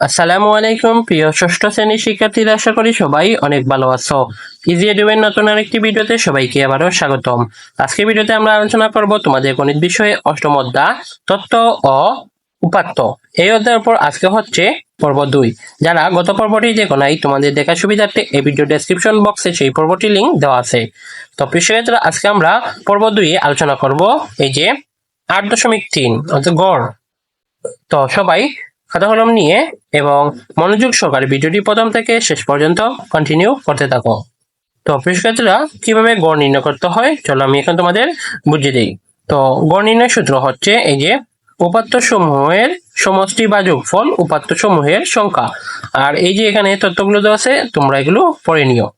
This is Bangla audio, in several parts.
আসসালামু আলাইকুম, প্রিয় ষষ্ঠ শ্রেণির শিক্ষার্থীরা, আশা করি সবাই অনেক ভালো আছো। ইজি এডুবের নতুন আরেকটি ভিডিওতে সবাইকে আবারও স্বাগতম। আজকে ভিডিওতে আমরা আলোচনা করব তোমাদের গণিত বিষয়ে অষ্টম অধ্যায়, তত্ত্ব ও উপাত্ত। এই অধ্যায়ের উপর আজকে হচ্ছে পর্ব দুই। যারা গত পর্বটি দেখো নাই, তোমাদের দেখার সুবিধার্থে এই ভিডিও ডেসক্রিপশন বক্সে সেই পর্বটি লিঙ্ক দেওয়া আছে। তো প্রিয় আজকে আমরা পর্ব দুই আলোচনা করব, এই যে আট দশমিক তিন, অর্থাৎ গড়। তো সবাই খাতা কলম নিয়ে এবং মনোযোগ সহকারে ভিডিওটি প্রথম থেকে শেষ পর্যন্ত কন্টিনিউ করতে থাকো। তো পরিষ্কাররা কীভাবে গড় নির্ণয় করতে হয়? চলো আমি এখন তোমাদের বুঝিয়ে দিই। তো গড় নির্ণয় সূত্র হচ্ছে এই যে উপাত্ত সমূহের সমষ্টি বা যোগফল উপাত্ত সমূহের সংখ্যা। আর এই যে এখানে তথ্যগুলো দেওয়া আছে, তোমরা এগুলো পড়ে নিও।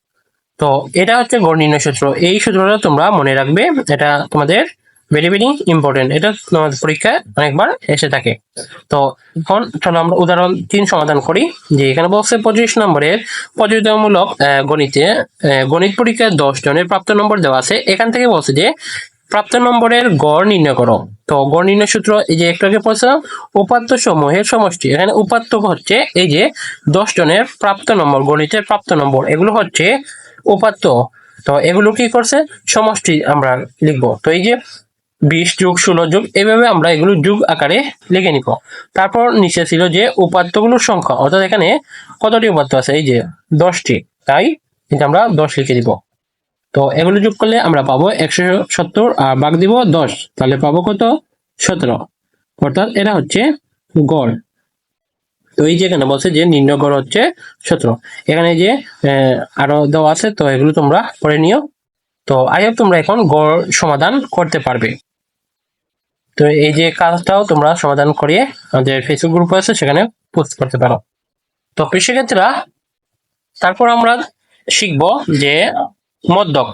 তো এটা হচ্ছে গড় নির্ণয় সূত্র। এই সূত্রটা তোমরা মনে রাখবে, এটা তোমাদের ভেরি ভেরি ইম্পর্টেন্ট এটা তোমাদের পরীক্ষায় অনেকবার এসে থাকে। তো এখন চলো আমরা উদাহরণ তিন সমাধান করি যে এখানে বলছে পঁচিশ নম্বরের প্রযোজনামূলক আহ, গণিতে গণিত পরীক্ষায় দশ জনের প্রাপ্ত নম্বর দেওয়া আছে। এখান থেকে বলছে যে প্রাপ্ত নম্বরের গড় নির্ণয় করো। তো গড় নির্ণয় সূত্র এই যে একটু আগে পড়ছিলাম উপাত্ত সমূহের সমষ্টি। এখানে উপাত্ত হচ্ছে এই যে দশ জনের প্রাপ্ত নম্বর গণিতের প্রাপ্ত নম্বর। এগুলো হচ্ছে উপাত্ত। তো এগুলো কি করছে? সমষ্টি আমরা লিখব। তো এই যে বিশ যুগ ষোলো যুগ এইভাবে আমরা এগুলো যুগ আকারে লিখে নিব। তারপর নিচে ছিল যে উপাত্তগুলোর সংখ্যা, অর্থাৎ এখানে কতটি উপাত্ত আছে? এই যে দশটি, তাই এটা আমরা দশ লিখে দিব। তো এগুলো যোগ করলে আমরা পাবো একশো সত্তর আর বাঘ দিব দশ, তাহলে পাবো কত? সতেরো। অর্থাৎ এটা হচ্ছে গড়। তো এই যে এখানে বলছে যে নিম্ন গড় হচ্ছে সতেরো। এখানে যে আরও দেওয়া আছে, তো এগুলো তোমরা পড়ে নিও। তো আই তোমরা এখন গড় সমাধান করতে পারবে। তো এই যে কাজটাও তোমরা সমাধান করিয়ে আমাদের ফেসবুক গ্রুপ আছে সেখানে পোস্ট করতে পারো। তো কৃষিক্ষেত্রা তারপর আমরা শিখব যে মদ্যক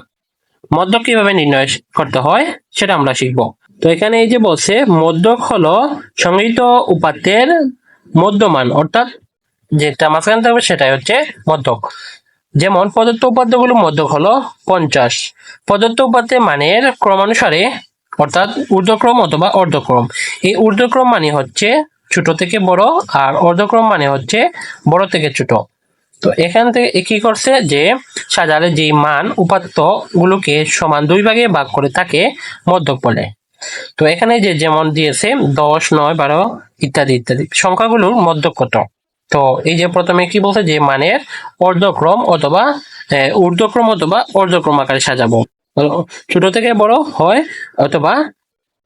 মদ্যক কীভাবে নির্ণয় করতে হয়, সেটা আমরা শিখব। তো এখানে এই যে বলছে মদ্যক হলো সংগৃহীত উপাত্তের মধ্যমান অর্থাৎ যেটা মাঝখানে থাকবে সেটাই হচ্ছে মদ্যক যেমন, প্রদত্ত উপাত্তগুলো মধ্যক হলো পঞ্চাশ। প্রদত্ত উপাত্তের মানের ক্রমানুসারে অর্থাৎ ঊর্ধ্বক্রম অথবা অর্ধক্রম। এই ঊর্ধ্বক্রম মানে হচ্ছে ছোট থেকে বড় আর অর্ধক্রম মানে হচ্ছে বড় থেকে ছোট। তো এখান থেকে কি করছে যে, সাজালে যেই মান উপাত্ত গুলোকে সমান দুই ভাগে ভাগ করে তাকে মধ্যক বলে। তো এখানে যে যেমন দিয়েছে, দশ, নয়, বারো ইত্যাদি ইত্যাদি, সংখ্যাগুলোর মধ্যক কত? তো এই যে প্রথমে কি বলছে যে মানের অর্ধক্রম অথবা ঊর্ধ্বক্রম অথবা অর্ধক্রম আকারে সাজাবো। ছোট থেকে বড় হয় অথবা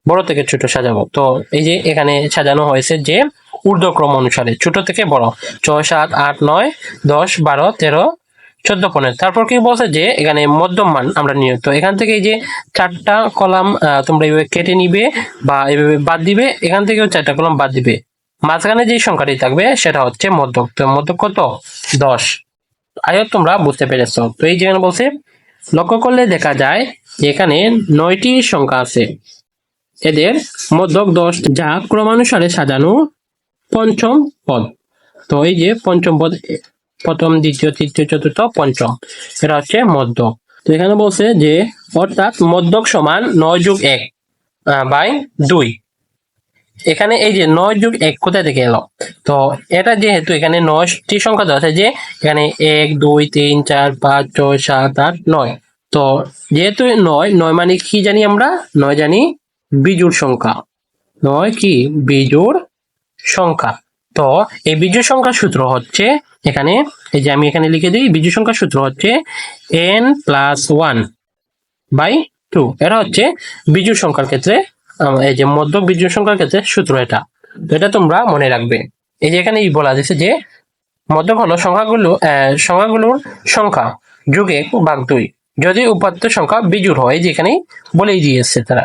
বড় থেকে ছোট সাজাবো। তো এই যে এখানে সাজানো হয়েছে যে ঊর্ধ্বক্রম অনুসারে ছোট থেকে বড়। ছয়, সাত, আট, নয়, দশ, বারো, তেরো, চোদ্দ, পনেরো। তারপর কি বলছে যে এখানে মধ্যম মান আমরা নিয়ে তো এখান থেকে এই যে চারটা কলাম তোমরা এইভাবে কেটে নিবে বা এইভাবে বাদ দিবে, এখান থেকেও চারটা কলাম বাদ দিবে। মাঝখানে যে সংখ্যাটি থাকবে সেটা হচ্ছে মধ্যক তো মধ্যক কত? দশ। আয়ো তোমরা বুঝতে পেরেছ। তো এই যেখানে বলছে লক্ষ্য করলে দেখা যায় এখানে নয়টি সংখ্যা আছে। এদের মধ্যক দশ, যা ক্রমানুসারে সাজানো পঞ্চম পদ। তো এই যে পঞ্চম পদ প্রথম, দ্বিতীয়, তৃতীয়, চতুর্থ, পঞ্চম, এটা হচ্ছে মধ্যক। তো এখানে বলছে যে, অর্থাৎ মধ্যক সমান নয় যুগ এক বাই দুই। এখানে এই যে নয় যুগ এক, কোথায় থেকে এলো? তো এটা যেহেতু এখানে নয়টি সংখ্যা আছে, যে এখানে এক, দুই, তিন, চার, পাঁচ, ছয়, সাত, আট, নয়। তো যেহেতু নয় নয় মানে কি জানি আমরা? নয় জানি বিজোড় সংখ্যা। নয় কি? বিজোড় সংখ্যা। তো এই বিজোড় সংখ্যার সূত্র হচ্ছে এখানে, এই যে আমি এখানে লিখে দিই, বিজোড় সংখ্যার সূত্র হচ্ছে N plus one by two এটা হচ্ছে বিজোড় সংখ্যার ক্ষেত্রে এই যে মধ্য বিজোড় সংখ্যার ক্ষেত্রে সূত্র এটা। তো এটা তোমরা মনে রাখবে। এই যে এখানে বলা যাচ্ছে যে মধ্যক হলো সংখ্যাগুলো সংখ্যাগুলোর সংখ্যা যোগ ভাগ দুই। যদি উপাত্ত সংখ্যা বিজোড় হয় যেখানে বলেই দিয়েছে তারা।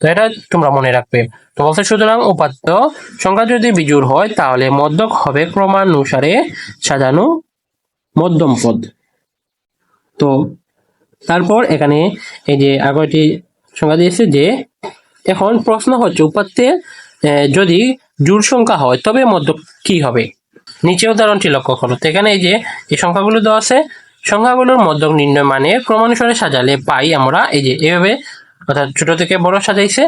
তো এটা তোমরা মনে রাখবে। তো বলছে, সুতরাং উপাত্ত সংখ্যা যদি বিজোড় হয়, তাহলে মধ্যক হবে ক্রমানুসারে সাজানো মধ্যম পদ। তো তারপর এখানে এই যে আগরটি সংখ্যা দিয়েছে যে এখন প্রশ্ন হচ্ছে উপাত্তে যদি জোড় সংখ্যা হয়, তবে মধ্যক কি হবে? নিচে উদাহরণটি লক্ষ্য করো। তো এখানে এই যে, এই সংখ্যাগুলো দেওয়া আছে, সংখ্যাগুলোর মধ্যক নির্ণয় মানে ক্রমানুসারে সাজালে পাই আমরা, এই যে এভাবে, অর্থাৎ ছোট থেকে বড় সাজাইছে,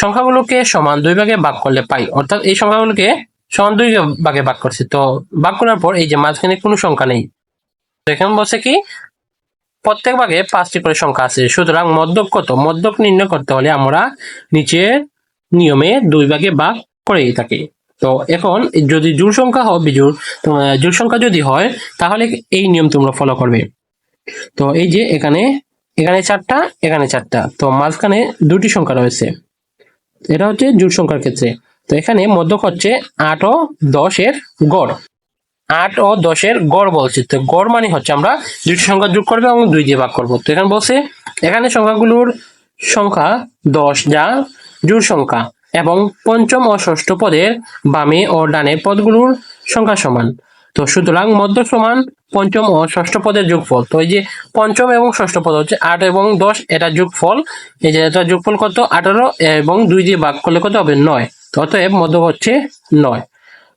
সংখ্যাগুলোকে সমান দুই ভাগে ভাগ করলে পাই, অর্থাৎ এই সংখ্যাগুলোকে সমান দুই ভাগে ভাগ করছে। তো ভাগ করার পর এই যে মাঝখানে কোনো সংখ্যা নেই। তো এখানে বলছে কি প্রত্যেক ভাগে পাঁচটি করে সংখ্যা আছে। সুতরাং মধ্যক কত? মধ্যক নির্ণয় করতে হলে আমরা নিচের নিয়মে দুই ভাগে ভাগ করেই থাকি। তো এখন যদি জোড় সংখ্যা হয়, বিজোড় জোড় সংখ্যা যদি হয়, তাহলে এই নিয়ম তোমরা ফলো করবে। তো এই যে এখানে এখানে চারটা এখানে চারটা। তো মাঝখানে দুটি সংখ্যা রয়েছে। এটা হচ্ছে জোড় সংখ্যার ক্ষেত্রে। তো এখানে মধ্যক হচ্ছে আট ও দশের গড়। আট ও দশের গড় বলছি। তো গড় মানে হচ্ছে আমরা দুটি সংখ্যা যোগ করব এবং দুই দিয়ে ভাগ করব। তো এখানে বলছে, এখানে সংখ্যাগুলোর সংখ্যা দশ যা জোড় সংখ্যা এবং পঞ্চম ও ষষ্ঠ পদের বামে ও ডানে পদগুলোর সংখ্যা সমান। তো সুতরাং মধ্য সমান পঞ্চম ও ষষ্ঠ পদের যোগফল। তো এই যে পঞ্চম এবং ষষ্ঠ পদ হচ্ছে আট এবং দশ, এটা যোগফল। এই যে এটা যোগফল কত? আঠারো এবং দুই দিয়ে ভাগ করলে কত হবে? নয়। তো অতএব মধ্য হচ্ছে নয়।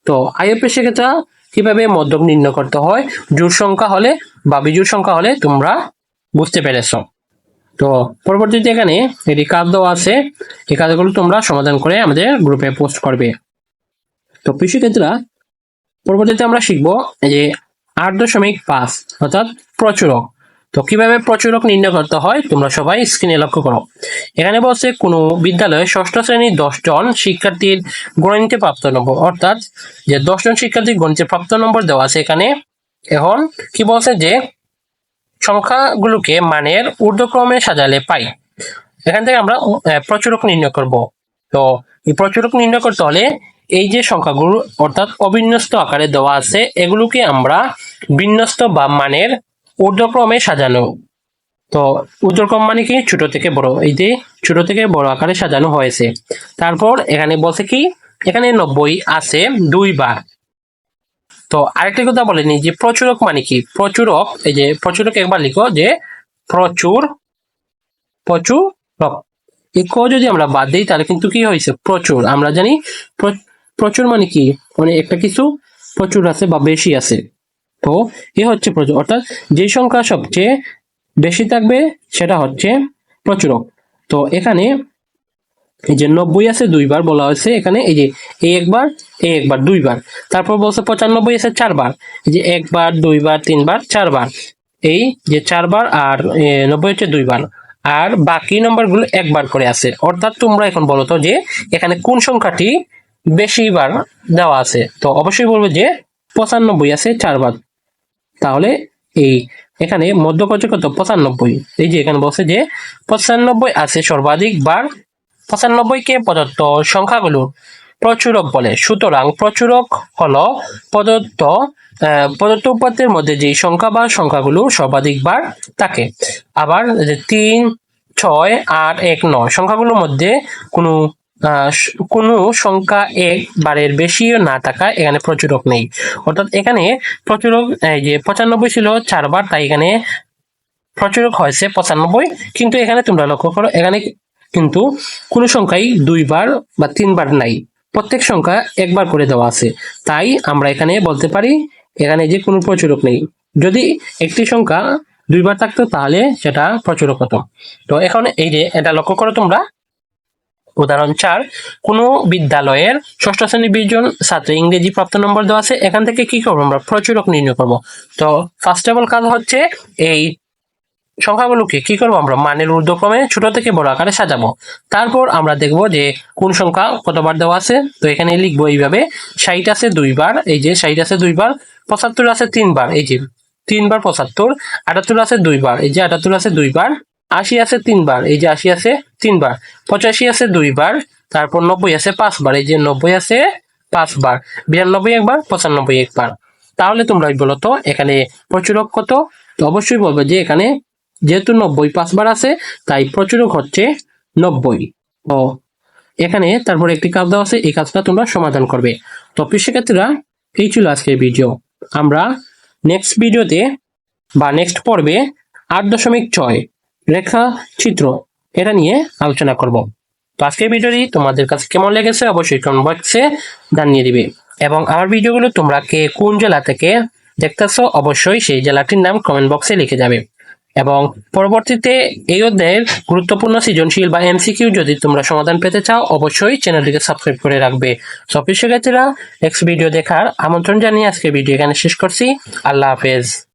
তো আইএফএ সেক্ষেত্রে কীভাবে মধ্যক নির্ণয় করতে হয়? জোড় সংখ্যা হলে বা বিজোড় সংখ্যা হলে তোমরা বুঝতে পেরেছ। তো পরবর্তীতে এখানে এটি কাজ দেওয়া আছে? এই কাজগুলো তোমরা সমাধান করে আমাদের গ্রুপে পোস্ট করবে। তো কৃষিক্ষেত্রা পরবর্তীতে আমরা শিখব যে আট দশমিক পাঁচ, অর্থাৎ প্রচুরক। তো কীভাবে প্রচুরক নির্ণয় করতে হয়, তোমরা সবাই স্ক্রিনে লক্ষ্য করো। এখানে বলছে, কোনো বিদ্যালয়ে ষষ্ঠ শ্রেণির দশজন শিক্ষার্থীর গণিতে প্রাপ্ত নম্বর। অর্থাৎ যে দশজন শিক্ষার্থীর গণিতে প্রাপ্ত নম্বর দেওয়া আছে এখানে, এখন কি বলছে যে সংখ্যাগুলোকে মানের ঊর্ধ্বক্রমে সাজালে পাই। এখান থেকে আমরা প্রচুরক নির্ণয় করব। তো এই প্রচুরক নির্ণয় করতে হলে এই যে সংখ্যাগুলো, অর্থাৎ অবিন্যস্ত আকারে দেওয়া আছে, এগুলোকে আমরা বিন্যস্ত বা মানের ঊর্ধ্বক্রমে সাজানো। তো ঊর্ধ্বক্রম মানে কি? ছোট থেকে বড়। এই যে ছোট থেকে বড় আকারে সাজানো হয়েছে। তারপর এখানে বলছে কি? এখানে নব্বই আছে দুইবার তো আরেকটা কথা বলেনি যে প্রচুরক মানে কি? প্রচুরক, এই যে প্রচুরক একবার লিখো যে প্রচুর, প্রচুরক। এই ক যদি আমরা বাদ দিই, তাহলে কিন্তু কি হয়েছে? প্রচুর। আমরা জানি, প্র- প্রচুর মানে কি? মানে একটা কিছু প্রচুর আছে বা বেশি আছে। তো এ হচ্ছে প্রচুর। অর্থাৎ যে সংখ্যা সবচেয়ে বেশি থাকবে, সেটা হচ্ছে প্রচুরক। তো এখানে এই যে নব্বই আছে দুইবার বলা হয়েছে, এখানে এই যে এই একবার এই একবার, দুইবার। তারপর বলছে পঁচানব্বই আছে চারবার। এই যে একবার, দুইবার, তিনবার, চারবার। এই যে চারবার আর নব্বই হচ্ছে দুইবার। আর বাকি নম্বরগুলো একবার করে আছে। অর্থাৎ তোমরা এখন বলো তো যে এখানে কোন সংখ্যাটি বেশিবার দেওয়া আছে। তো অবশ্যই বলব যে পঁচানব্বই আছে চারবার। তাহলে এই এখানে মধ্যকর্য কত পঁচানব্বই। এই যে এখানে বলছে যে পঁচানব্বই আছে সর্বাধিক বার। পঁচানব্বইকে প্রদত্ত সংখ্যাগুলো প্রচুরক বলে। সুতরাং প্রচুরক হলো প্রদত্ত প্রদত্ত উপাত্তের মধ্যে যে সংখ্যা বা সংখ্যাগুলো সর্বাধিক বার থাকে। আবার তিন, ছয়, আট, এক, নয়, সংখ্যাগুলোর মধ্যে কোনো কোনো সংখ্যা এক বারের বেশিও না থাকায় এখানে প্রচুরক নেই। অর্থাৎ এখানে প্রচুরক যে পঁচানব্বই ছিল চারবার, তাই এখানে প্রচুরক হয়েছে পঁচানব্বই। কিন্তু এখানে তোমরা লক্ষ্য করো, এখানে কিন্তু কোনো সংখ্যাই দুইবার বা তিনবার নাই। প্রত্যেক সংখ্যা একবার করে দেওয়া আছে। তাই আমরা এখানে বলতে পারি, এখানে যে কোনো প্রচুরক নেই। যদি একটি সংখ্যা দুইবার থাকতো, তাহলে সেটা প্রচুরক হতো। তো এখন এই যে এটা লক্ষ্য করো তোমরা উদাহরণ চার, কোনো বিদ্যালয়ের ষষ্ঠ শ্রেণির বিশ জন ছাত্র ইংরেজি প্রাপ্ত নম্বর দেওয়া আছে, এখান থেকে কি করব আমরা? প্রচুরক নির্ণয় করব। তো ফার্স্ট অফ অল কাজ হচ্ছে এই সংখ্যাগুলোকে কি করব আমরা? মানের ঊর্ধ্বক্রমে ছোট থেকে বড় আকারে সাজাবো। তারপর আমরা দেখব যে কোন সংখ্যা কতবার দেওয়া আছে। তো এখানে লিখব এইভাবে, ষাট আছে দুইবার, এই যে ষাট আছে দুইবার, পঁচাত্তর আছে তিনবার, এই যে তিনবার পঁচাত্তর, আটাত্তর আছে দুইবার, এই যে আটাত্তর আছে দুইবার আশি আছে তিনবার, এই যে আশি আছে তিনবার, পঁচাশি আছে দুইবার, তারপর নব্বই আছে পাঁচবার, এই যে নব্বই আছে পাঁচবার, বিরানব্বই একবার, পঁচানব্বই একবার। তাহলে তোমরা বলো তো এখানে প্রচুরক কত? তো অবশ্যই বলবে যে এখানে যেহেতু নব্বই পাঁচবার আছে, তাই প্রচুরক হচ্ছে নব্বই। ও, এখানে তারপর একটি কাজ দেওয়া আছে, এই কাজটা তোমরা সমাধান করবে। তো শিক্ষার্থীরা এই ছিল আজকের ভিডিও। আমরা নেক্সট ভিডিওতে বা নেক্সট পর্বে আট দশমিক ছয় রেখা, চিত্র, এটা নিয়ে আলোচনা করব। তো আজকের ভিডিওটি তোমাদের কাছে কেমন লেগেছে অবশ্যই কমেন্ট বক্সে জানিয়ে দিবে। এবং আমার ভিডিওগুলো তোমরা কে কোন জেলা থেকে দেখতেছো অবশ্যই সেই জেলাটির নাম কমেন্ট বক্সে লিখে যাবে। এবং পরবর্তীতে এই অধ্যায়ের গুরুত্বপূর্ণ সৃজনশীল বা এমসিকিউ যদি তোমরা সমাধান পেতে চাও, অবশ্যই চ্যানেলটিকে সাবস্ক্রাইব করে রাখবে। সব শিক্ষার্থীরা নেক্সট ভিডিও দেখার আমন্ত্রণ জানিয়ে আজকে ভিডিও এখানে শেষ করছি। আল্লাহ হাফেজ।